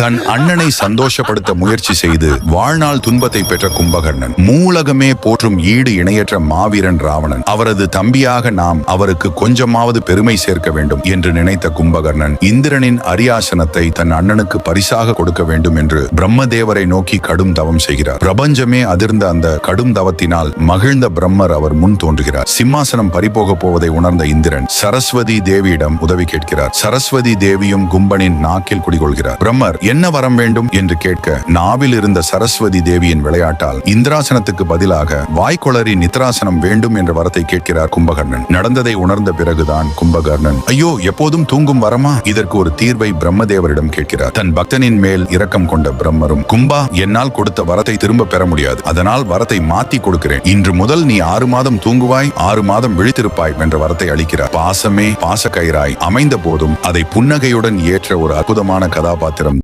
தன் அண்ணனை சந்தோஷப்படுத்த முயற்சி செய்து வாழ்நாள் துன்பத்தை பெற்ற கும்பகர்ணன் மூலகமே போற்றும் ஈடு இணையற்ற மாவீரன் ராவணன். அவரது தம்பியாக நாம் அவருக்கு கொஞ்சமாவது பெருமை சேர்க்க வேண்டும் என்று நினைத்த கும்பகர்ணன் இந்திரனின் அரியாசனத்தை தன் அண்ணனுக்கு பரிசாக கொடுக்க வேண்டும் என்று பிரம்மதேவரை நோக்கி கடும் தவம் செய்கிறார். பிரபஞ்சமே அதிர்ந்த அந்த கடும் தவத்தினால் மகிழ்ந்த பிரம்மர் அவர் முன் தோன்றுகிறார். சிம்மாசனம் பறிபோக போவதை உணர்ந்த இந்திரன் சரஸ்வதி தேவியிடம் உதவி கேட்கிறார். சரஸ்வதி தேவியும் கும்பனின் நாக்கில் குடிகொள்கிறார். பிரம்மர் என்ன வரம் வேண்டும் என்று கேட்க நாவில் இருந்த சரஸ்வதி தேவியின் விளையாட்டால் இந்திராசனத்துக்கு பதிலாக வாய்க்குளறி நித்ராசனம் வேண்டும் என்ற வரத்தை கேட்கிறார் கும்பகர்ணன். நடந்ததை உணர்ந்த பிறகுதான் கும்பகர்ணன் ஐயோ எப்போதும் தூங்கும் வரமா? இதற்கு ஒரு தீர்வை பிரம்மதேவரிடம் கேட்கிறார். தன் பக்தனின் மேல் இரக்கம் கொண்ட பிரம்மரும் கும்பா என்னால் கொடுத்த வரத்தை திரும்ப பெற முடியாது. அதனால் வரத்தை மாத்தி கொடுக்கிறேன். இன்று முதல் நீ ஆறு மாதம் தூங்குவாய் ஆறு மாதம் விழித்திருப்பாய் என்ற வரத்தை அளிக்கிறார். பாசமே பாச கயிறாய் அமைந்த போதும் அதை புன்னகையுடன் ஏற்ற ஒரு அற்புதமான கதாபாத்திரம்